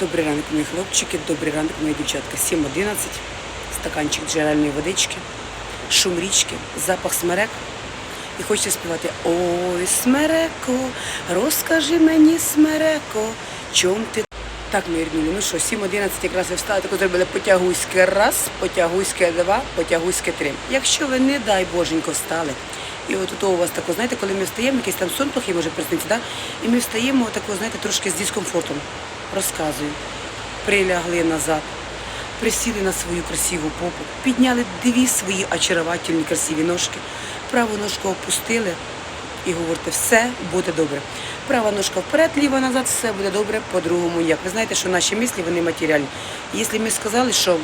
Добрий ранок, мої хлопчики, добрий ранок, мої дівчатка. 7.11, стаканчик джерельної водички, шум річки, запах смерек. І хочеться співати Ой, смереко, розкажи мені, смереко, чом ти. Так, мої рідні, ну що, 7.11 якраз ви встали, таку зробили потягуське раз, потягуське два, потягуське три. Якщо ви, не дай боженько, встали, і от у вас тако, знаєте, коли ми встаємо, якийсь там сон плохий може присниться, да? і ми встаємо тако, знаєте, трошки з дискомфортом. Розказую. Прилягли назад, присіли на свою красиву попу, підняли дві свої очаровательні красиві ножки, праву ножку опустили і говорите, все буде добре. Права ножка вперед, ліва назад, все буде добре, по-другому ніяк. Ви знаєте, що наші мислі вони матеріальні. Якщо ми сказали, що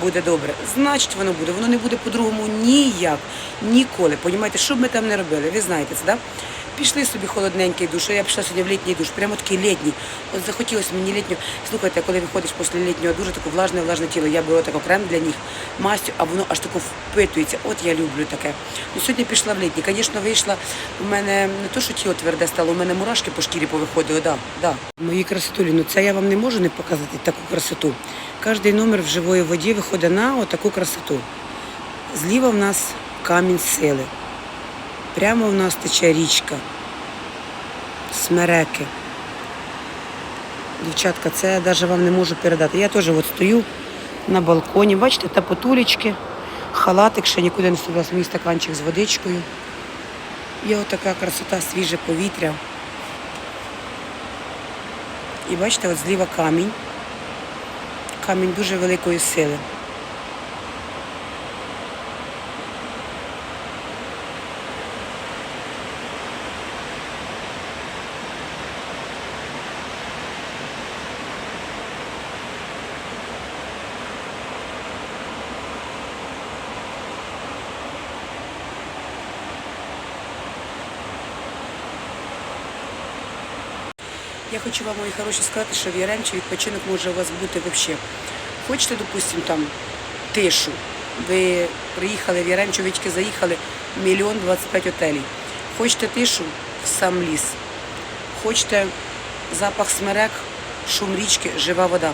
буде добре, значить воно буде. Воно не буде по-другому ніяк, ніколи. Понімаєте, що б ми там не робили? Ви знаєте це, да? Пішли собі холодненький душ. Я пішла сьогодні в літній душ, прямо такий літній. От захотілося мені літнього. Слухайте, коли виходиш після літнього душу, таке влажне, влажне тіло. Я беру тако крем для них, мастю, а воно аж тако впитується. От я люблю таке. Ну сьогодні пішла в літній. Звісно, вийшла. У мене не то, що тіло тверде стало, у мене мурашки по шкірі повиходили. Да, да. Мої красотулі, ну це я вам не можу не показати таку красоту. Кожний номер в живої воді виходить на отаку красоту. Зліва в нас камінь сили. Прямо в нас тече річка. Смереки. Дівчатка, це я навіть вам не можу передати. Я теж от стою на балконі, бачите, та потулечки, халатик, ще нікуди не собрала мій стаканчик з водичкою. Є отака красота, свіже повітря. І бачите, от зліва камінь. Камінь дуже великої сили. Я хочу вам, мої хороші, сказати, що в Яремчі відпочинок може у вас бути взагалі. Хочете, допустимо, там тишу. Ви приїхали в Яремчу, ви заїхали, мільйон 25 отелів. Хочете тишу в сам ліс. Хочете запах смерек, шум річки, жива вода.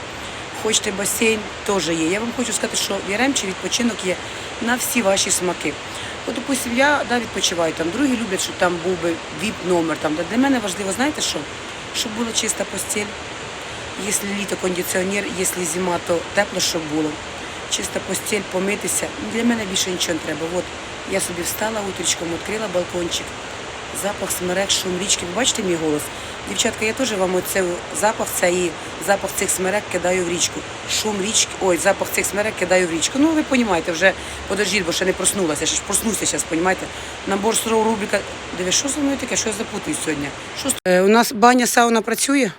Хочете басейн, теж є. Я вам хочу сказати, що в Яремчі відпочинок є на всі ваші смаки. От, допустим, я да, відпочиваю там, другі люблять, щоб там був би віп-номер. Там. Для мене важливо, знаєте що? Щоб була чиста постіль. Якщо літо кондиціонер, якщо зима, то тепло, щоб було. Чиста постіль, помитися. Для мене більше нічого не треба. От я собі встала утрічком, відкрила балкончик, запах смерек, шум річки. Ви бачите мій голос? Дівчатка, я теж вам оцей запах цей, запах цих смерек кидаю в річку. Шум річки, ой, запах цих смерек кидаю в річку. Ну, ви розумієте, вже подождіть, бо ще не проснулася. Я ще ж проснуся зараз, розумієте? Набор суров рубрика. Диви, що зі мною таке? Що я запутаюсь сьогодні? Що... Е, у нас баня сауна працює?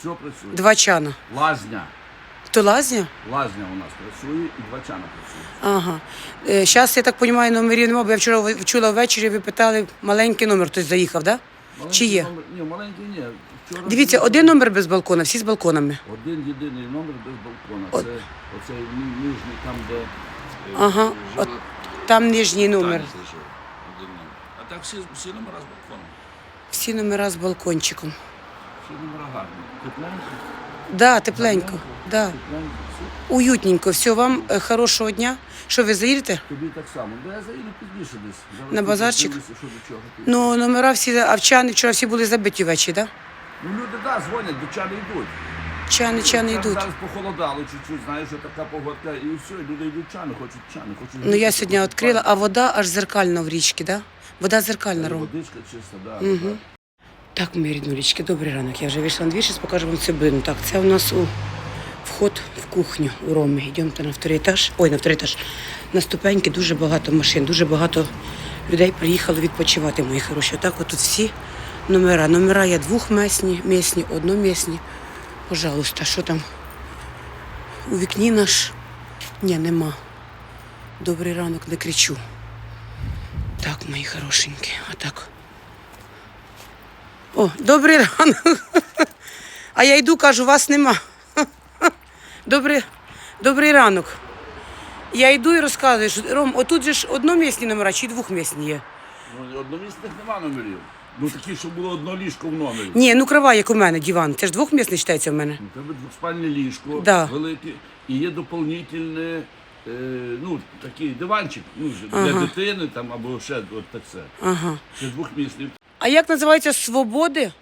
Все працює. Два чана. Лазня. То лазня? Лазня у нас працює і два чана працює. Ага. Зараз, я так розумію, номерів немає, бо я вчора чула ввечері, ви питали, маленький номер хтось заїхав, так? Да? Чи є? Номер, ні, маленький ні. Вчора Дивіться, приїхав один номер без балкона, всі з балконами. Один єдиний номер без балкона. От. Це оцей ні- нижній, там, де е, Ага. живе От там нижній номер. Слышав. Один номер. А так всі, всі номера з балконом. Всі номера з балкончиком. Всі номера гарні. Тепленькі, Да, тепленько. Да. Уютненько. Все, вам е, хорошого дня. Що ви заїдете? Тобі так само. Да я заїду пізніше десь. Зараз На базарчик? дивлюся, Що до чого. тут. Ну, номера всі, а в чани вчора всі були забиті ввечері, так? Да? Ну люди, да, дзвонять, до чани йдуть. Чани, чани Там йдуть. Зараз похолодало чуть-чуть, знаєш, що така погодка, і все, і люди йдуть чани, хочуть чани, хочуть. Ну я сьогодні відкрила, а вода аж зеркальна в річці, да? Вода зеркальна, Ром. Водичка чиста, да. Мгм. Так, мої ріднулічки, добрий ранок. Я вже вийшла на двір, зараз покажу вам цибину. Так, це у нас у вход в кухню у Ромі. Йдемте на вторий етаж. Ой, на вторий етаж. На ступеньки дуже багато машин, дуже багато людей приїхало відпочивати, мої хороші. Отак от тут всі номера. Номера є двохмісні, місні, одномісні. Пожалуйста, що там? У вікні наш? Ні, нема. Добрий ранок, не кричу. Так, мої хорошенькі, отак. О, добрий ранок. А я йду, кажу, вас нема. Добрий, добрий ранок. Я йду і розказую, що Ром, отут же ж одномісні номера чи двохмісні є. Ну, одномісних нема номерів. Ну такі, щоб було одно ліжко в номері. Ні, ну крова, як у мене, диван. Це ж двохмісний вважається в мене. У тебе двоспальне ліжко Да. велике, і є доповнительне, е, ну, такий диванчик ну, для дитини там, або ще от так це. Ага. Це двохмісний. А як називається Свободи? 290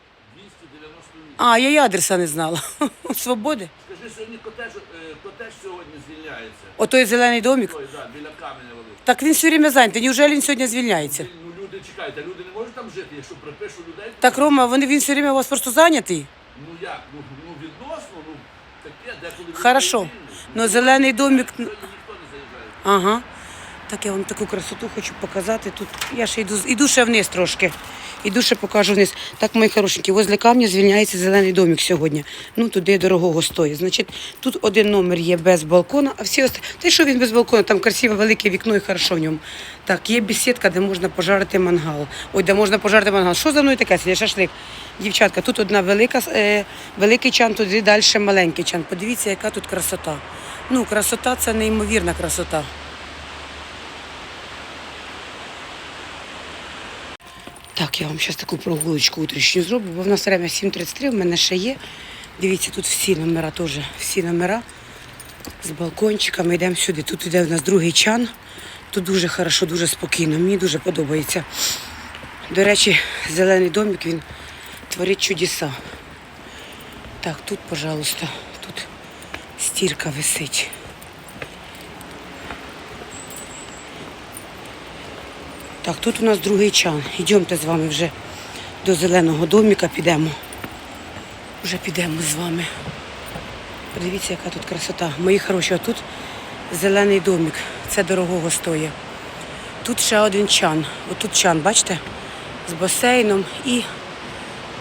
А, я й адреса не знала. Свободи? Скажи, сьогодні котеж, е, котеж сьогодні звільняється. Отой зелений домик. Той, да, біля каменя великого. Так він все время зайнятий. Неужели він сьогодні звільняється? Ну люди чекайте, люди не можуть там жити, якщо припишу людей. Так, Рома, вони, він все время у вас просто зайнятий? Ну як? Ну, ну відносно, ну таке, деколи Хорошо. Ну, зелений домик. Сьогодні ніхто не заїжджає. Ага. Так я вам таку красоту хочу показати. Тут я ще йду, йду ще вниз трошки. Іду ще покажу вниз. Так, мої хорошенькі, возле камня звільняється зелений домик сьогодні. Ну, туди дорогого стоїть. Значить, тут один номер є без балкона, а всі остальні. Та й що він без балкона? Там красиве велике вікно і хорошо в ньому. Так, є бесідка, де можна пожарити мангал. Ой, де можна пожарити мангал. Що за мною таке? Сидять шашлик. Дівчатка, тут одна велика, е, великий чан, туди далі маленький чан. Подивіться, яка тут красота. Ну, красота це неймовірна красота. Так, я вам зараз таку прогулочку утрішню зроблю, бо в нас время 7.33, в мене ще є. Дивіться, тут всі номера теж, всі номера з балкончиками. Йдемо сюди. Тут іде в нас другий чан. Тут дуже хорошо, дуже спокійно. Мені дуже подобається. До речі, зелений домик, він творить чудеса. Так, тут, пожалуйста, тут стірка висить. Так, тут у нас другий чан. Йдемте з вами вже до зеленого домика, підемо. Вже підемо з вами. Подивіться, яка тут красота. Мої хороші, а тут зелений домик. Це дорогого стоїть. Тут ще один чан. Отут чан, бачите? З басейном і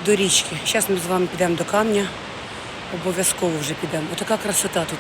до річки. Зараз ми з вами підемо до камня. Обов'язково вже підемо. Отака красота тут.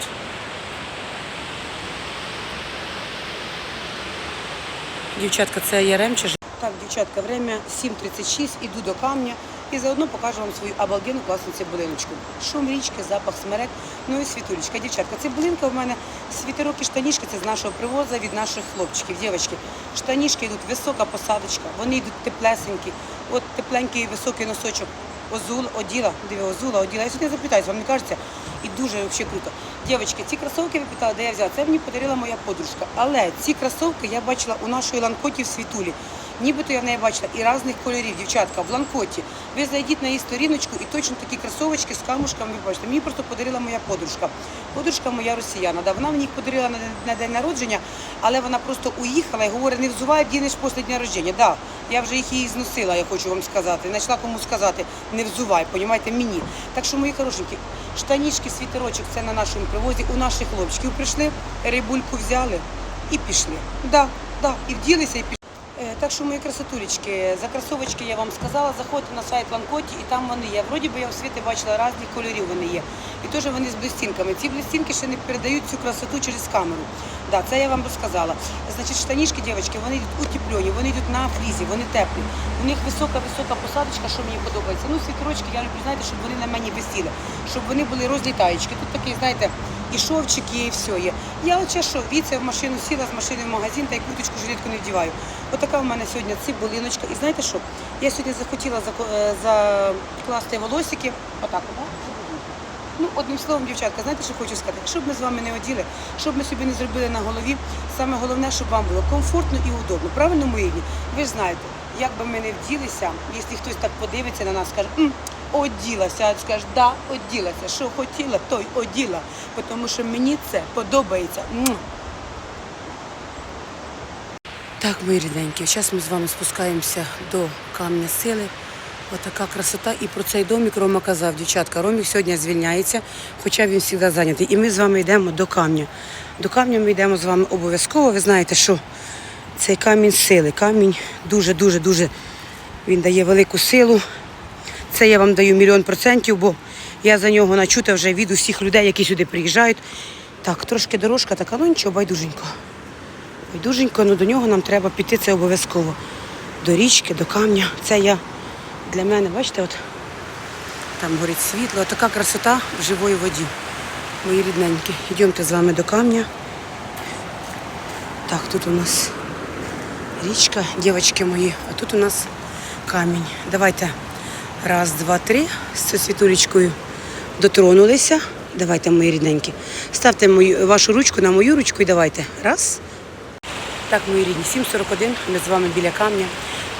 Дівчатка, це Яремче. Так, дівчатка, время 7.36, іду до камня і заодно покажу вам свою обалденну класну цибулиночку. Шум річки, запах смерек, ну і світулечка. Дівчатка, цибулинка в мене світерок і штанішки, це з нашого привозу від наших хлопчиків, дівчатки. Штанішки йдуть, висока посадочка, вони йдуть теплесенькі, от тепленький високий носочок. Озул, оділа, диви, озула, оділа. Я сьогодні запитаюсь, вам не кажеться? І дуже взагалі круто. Дівчатки, ці кросовки ви питали, де я взяла. Це мені подарила моя подружка. Але ці кросовки я бачила у нашої ланкоті в світулі. Нібито я в неї бачила і різних кольорів, дівчатка, в ланкоті. Ви зайдіть на її сторіночку і точно такі кросовочки з камушками ви бачите. Мені просто подарила моя подружка. Подружка моя росіяна. Да, вона мені їх подарила на, день народження, але вона просто уїхала і говорить, не взувай, вдінеш після дня народження. Да, я вже їх її зносила, я хочу вам сказати. Знайшла кому сказати, не взувай, понімаєте, мені. Так що, мої хорошенькі, штанішки, світерочок, це на нашому привозі. У наших хлопчиків прийшли, рибульку взяли і пішли. Да, да, і вділися, і пішли. Е, Так що, мої красотулечки, за кросовочки я вам сказала, заходьте на сайт Ланкоті і там вони є. Вроді би я в світі бачила різних кольорів вони є. І теж вони з блістінками. Ці блістінки ще не передають цю красоту через камеру. Да, це я вам розказала. Значить, штанішки, дівчатки, вони йдуть утеплені, вони йдуть на флізі, вони теплі. У них висока-висока посадочка, що мені подобається. Ну, світорочки, я люблю, знаєте, щоб вони на мені висіли, щоб вони були розлітаючки. Тут такий, знаєте, і шовчик є, і все є. Я от що, віце в машину сіла, з машини в магазин та й куточку жилетку не вдіваю. Отака в мене сьогодні цибулиночка. І знаєте що? Я сьогодні захотіла е, закласти волосики. Отак, так? Ну, одним словом, дівчатка, знаєте, що хочу сказати? Щоб ми з вами не оділи, щоб ми собі не зробили на голові. Саме головне, щоб вам було комфортно і удобно. Правильно, мої? Ви ж знаєте, як би ми не вділися, якщо хтось так подивиться на нас, скаже, «М, оділася, а скаже, да, оділася. Що хотіла, то й оділа. Тому що мені це подобається. Так, мої рідненькі, зараз ми з вами спускаємося до камня сили. Отака красота. І про цей домик Рома казав, дівчатка, Ромік сьогодні звільняється, хоча він завжди зайнятий. І ми з вами йдемо до камня. До камня ми йдемо з вами обов'язково. Ви знаєте, що цей камінь сили. Камінь дуже-дуже дуже він дає велику силу. Це я вам даю мільйон процентів, бо я за нього начута вже від усіх людей, які сюди приїжджають. Так, трошки дорожка така, ну нічого, байдуженько. Байдуженько, ну до нього нам треба піти, це обов'язково. До річки, до камня. Це я для мене, бачите, от там горить світло. Така красота в живої воді. Мої рідненькі. Йдемте з вами до камня. Так, тут у нас річка, дівчатки мої, а тут у нас камінь. Давайте. Раз, два, три. З світулечкою дотронулися. Давайте, мої рідненькі. Ставте мою, вашу ручку на мою ручку і давайте. Раз. Так, мої рідні, 7.41, ми з вами біля камня.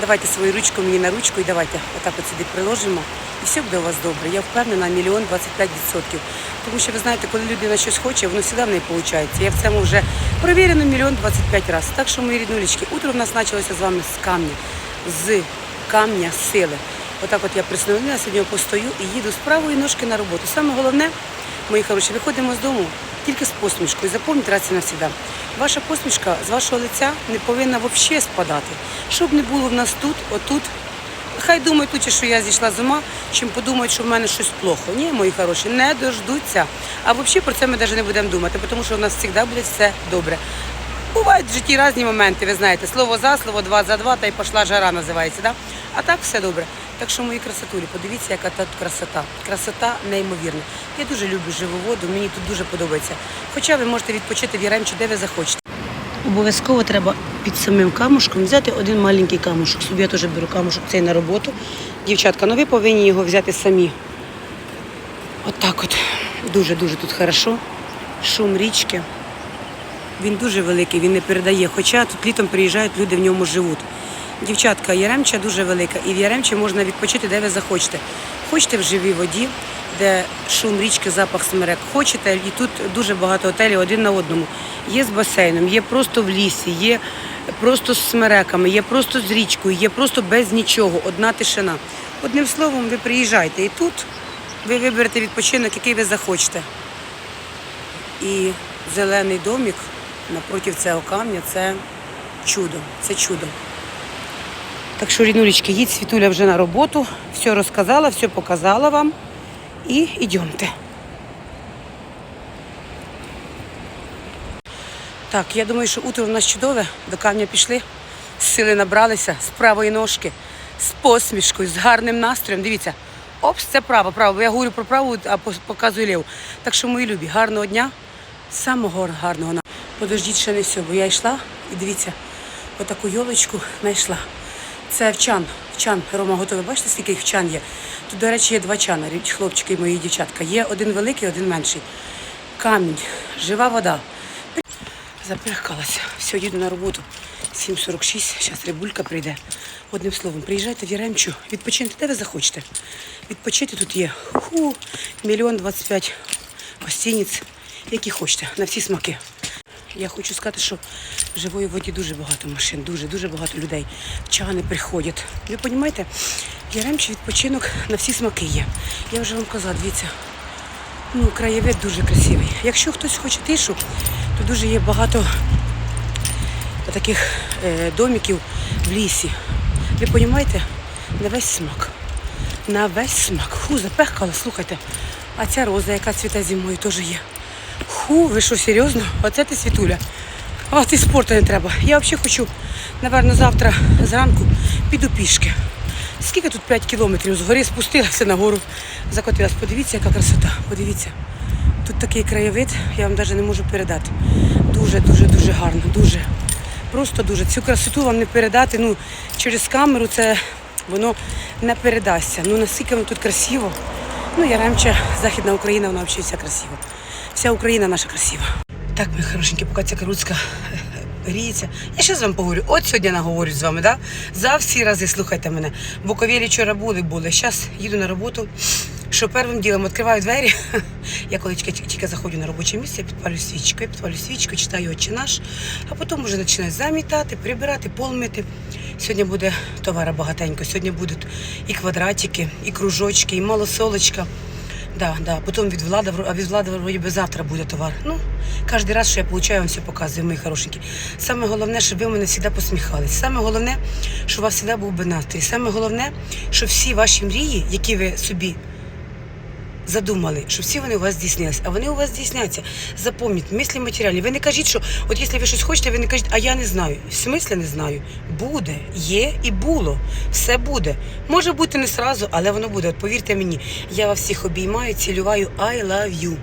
Давайте свою ручку мені на ручку і давайте отак от сюди приложимо. І все буде у вас добре. Я впевнена, мільйон 25 відсотків. Тому що ви знаєте, коли людина щось хоче, воно завжди в неї виходить. Я в цьому вже провірено мільйон 25 разів. Так що, мої ріднулечки, утро в нас почалося з вами з камня. З камня сили. Отак от я приснулася, сьогодні постою і їду з правої ножки на роботу. Саме головне, мої хороші, виходимо з дому тільки з посмішкою. Запам'ятайте раз і навсегда. Ваша посмішка з вашого лиця не повинна взагалі спадати. Щоб не було в нас тут, отут. Хай думають тут, що я зійшла з ума, чим подумають, що в мене щось плохо. Ні, мої хороші, не дождуться. А взагалі про це ми навіть не будемо думати, тому що у нас завжди буде все добре. Бувають в житті різні моменти, ви знаєте, слово за слово, два за два, та й пішла жара називається. Да? А так все добре. Так що мої красотулі, подивіться, яка тут красота. Красота неймовірна. Я дуже люблю живу воду, мені тут дуже подобається. Хоча ви можете відпочити в Яремчі, де ви захочете. Обов'язково треба під самим камушком взяти один маленький камушок. Собі я теж беру камушок цей на роботу. Дівчатка, ну ви повинні його взяти самі. Отак от. Дуже-дуже тут хорошо. Шум річки. Він дуже великий, він не передає. Хоча тут літом приїжджають, люди в ньому живуть. Дівчатка, Яремча дуже велика, і в Яремчі можна відпочити, де ви захочете. Хочете в живій воді, де шум річки, запах смерек. Хочете, і тут дуже багато готелів один на одному. Є з басейном, є просто в лісі, є просто з смереками, є просто з річкою, є просто без нічого, одна тишина. Одним словом, ви приїжджаєте і тут ви виберете відпочинок, який ви захочете. І зелений домик напроти цього камня це чудо, це чудо. Так що, ріднулечки, їдь Світуля вже на роботу, все розказала, все показала вам. І йдемте. Так, я думаю, що утро в нас чудове, до камня пішли, сили набралися з правої ножки, з посмішкою, з гарним настроєм. Дивіться, опс, це право, право. Я говорю про праву, а показую ліву. Так що, мої любі, гарного дня, самого гарного. Подождіть ще не все, бо я йшла і дивіться, отаку йолочку знайшла. Це вчан. Вчан Рома готовий. Бачите, скільки їх вчан є? Тут, до речі, є два чана, хлопчики і мої дівчатка. Є один великий, один менший. Камінь, жива вода. Запрягкалася. Все, їду на роботу. 7.46, зараз рибулька прийде. Одним словом, приїжджайте в Яремчу, відпочиньте, де ви захочете. Відпочити тут є мільйон двадцять п'ять гостиниць, які хочете, на всі смаки. Я хочу сказати, що в живої воді дуже багато машин, дуже, дуже багато людей. Чани приходять. Ви розумієте, в Яремчі відпочинок на всі смаки є. Я вже вам казала, дивіться, ну, краєвид дуже красивий. Якщо хтось хоче тишу, то дуже є багато таких е, домиків в лісі. Ви розумієте, на весь смак. На весь смак. Ху, запехкала, слухайте. А ця роза, яка цвіте зимою, теж є. Ху, ви що, серйозно? Оце ти світуля. А ти спорту не треба. Я взагалі хочу, напевно, завтра зранку піду пішки. Скільки тут 5 кілометрів? З гори спустилася на гору, закотилась. Подивіться, яка красота. Подивіться. Тут такий краєвид, я вам навіть не можу передати. Дуже, дуже, дуже гарно, дуже. Просто дуже. Цю красоту вам не передати. Ну, через камеру це воно не передасться. Ну наскільки воно тут красиво. Ну, Яремча, Західна Україна, вона взагалі вся красива. Вся Україна наша красива. Так, мої хорошенькі, поки ця каруцька гріється. Я ще з вами поговорю. От сьогодні наговорю з вами, да? За всі рази слухайте мене. В Буковелі вчора були, були. Зараз їду на роботу. Що першим ділом відкриваю двері. Я коли тільки, заходжу на робоче місце, я підпалю свічку. Я підпалю свічку, читаю «Отче наш, а потім вже починаю замітати, прибирати, пол мити. Сьогодні буде товара багатенько. Сьогодні будуть і квадратики, і кружочки, і малосолочка. Да, да. Потім від влади, а від влади вроді би завтра буде товар. Ну, кожен раз, що я получаю, вам все показую, мої хорошенькі. Саме головне, щоб ви мене завжди посміхались. Саме головне, щоб у вас завжди був би настрій. Саме головне, щоб всі ваші мрії, які ви собі задумали, що всі вони у вас здійснились, а вони у вас здійсняться. Запам'ятайте, мислі матеріальні. Ви не кажіть, що от якщо ви щось хочете, ви не кажіть, а я не знаю. В смислі не знаю. Буде, є і було. Все буде. Може бути не сразу, але воно буде. От повірте мені, я вас всіх обіймаю, цілюваю. I love you.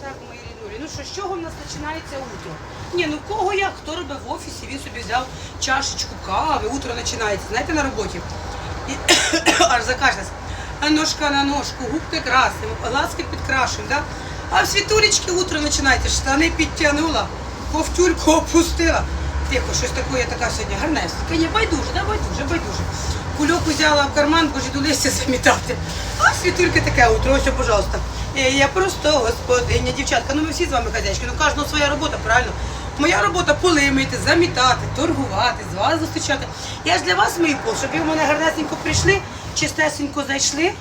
Так, мої ріднулі. Ну що з чого в нас починається утро? Ні, ну кого як, хто робить в офісі, він собі взяв чашечку кави, утро починається, знаєте, на роботі. І аж закашлявся. А ножка на ножку, губки красимо, глазки підкрашуємо, да? А в світулечки утро починається, штани підтягнула, ковтюльку опустила. Тихо, щось таке, я така сьогодні гарнесенька. Ні, байдуже, да, байдуже, байдуже. Кульок взяла в карман, бо іду листя замітати. А світульки таке утро, ось, пожалуйста. Е, Я просто господиня, дівчатка, ну ми всі з вами хазяйські, ну кожного своя робота, правильно? Моя робота поли мити, замітати, торгувати, з вас зустрічати. Я ж для вас мию пол, щоб ви в мене гарнесенько прийшли, чистесенько зайшли,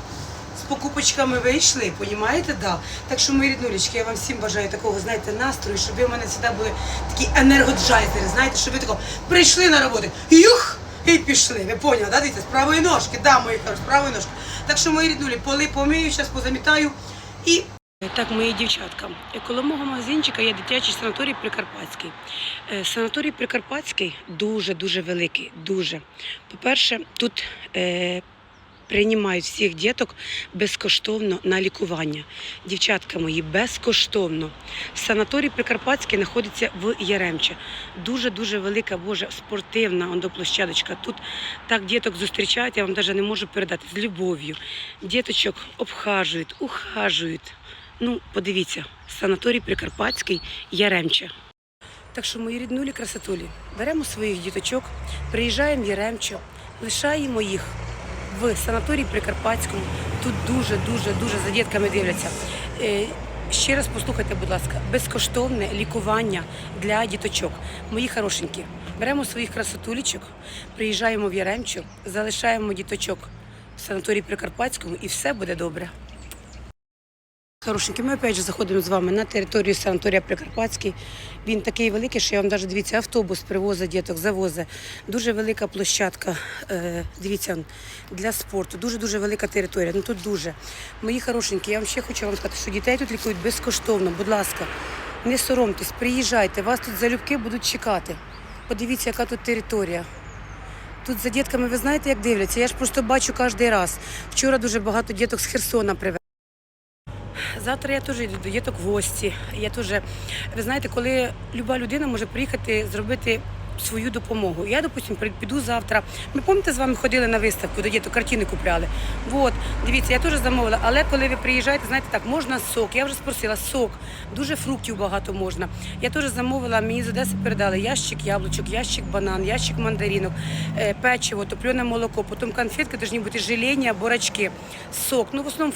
з покупочками вийшли, понімаєте? Да. Так що, мої ріднулечки, я вам всім бажаю такого, знаєте, настрою, щоб ви в мене завжди були такі енергоджайзери, знаєте, щоб ви тако прийшли на роботу, юх, і пішли. Ви поняли, да? Дивіться, з правої ножки, да, мої хороші, з правої ножки. Так що, мої ріднулі, поли помию, зараз позамітаю і так, мої дівчатка, коло мого магазинчика є дитячий санаторій Прикарпатський. Е, Санаторій Прикарпатський дуже-дуже великий. Дуже. По-перше, тут е, приймають всіх діток безкоштовно на лікування. Дівчатка мої, безкоштовно. Санаторій Прикарпатський знаходиться в Яремче. Дуже-дуже велика, боже, спортивна ондо площадочка. Тут так діток зустрічають, я вам навіть не можу передати з любов'ю. Діточок обхажують, ухажують. Ну, подивіться, санаторій Прикарпатський Яремче. Так що, мої ріднулі красотулі, беремо своїх діточок, приїжджаємо в Яремче, лишаємо їх в санаторії Прикарпатському. Тут дуже, дуже, дуже за дітками дивляться. Е, Ще раз послухайте, будь ласка, безкоштовне лікування для діточок. Мої хорошенькі, беремо своїх красотулічок, приїжджаємо в Яремчу, залишаємо діточок в санаторії Прикарпатському і все буде добре. Хорошенькі, ми опять же заходимо з вами на територію санаторія Прикарпатський. Він такий великий, що я вам навіть дивіться, автобус привозить діток, завозить. Дуже велика площадка. Е, дивіться, для спорту. Дуже дуже велика територія. Ну тут дуже. Мої хорошенькі, я вам ще хочу вам сказати, що дітей тут лікують безкоштовно. Будь ласка, не соромтесь, приїжджайте, вас тут залюбки будуть чекати. Подивіться, яка тут територія. Тут за дітками, ви знаєте, як дивляться. Я ж просто бачу кожен раз. Вчора дуже багато діток з Херсона привезли. Завтра я теж йду до діток в гості. Я теж, ви знаєте, коли люба людина може приїхати зробити свою допомогу. Я, допустим, піду завтра. Ми пам'ятаєте, з вами ходили на виставку, до діток картини купляли. От, дивіться, я теж замовила. Але коли ви приїжджаєте, знаєте, так, можна сок. Я вже спросила, сок, дуже фруктів багато можна. Я теж замовила, мені з Одеси передали ящик яблучок, ящик банан, ящик мандаринок, е, печиво, топлене молоко, потім конфетки, повинні бути желення, борочки, сок. Ну, в основному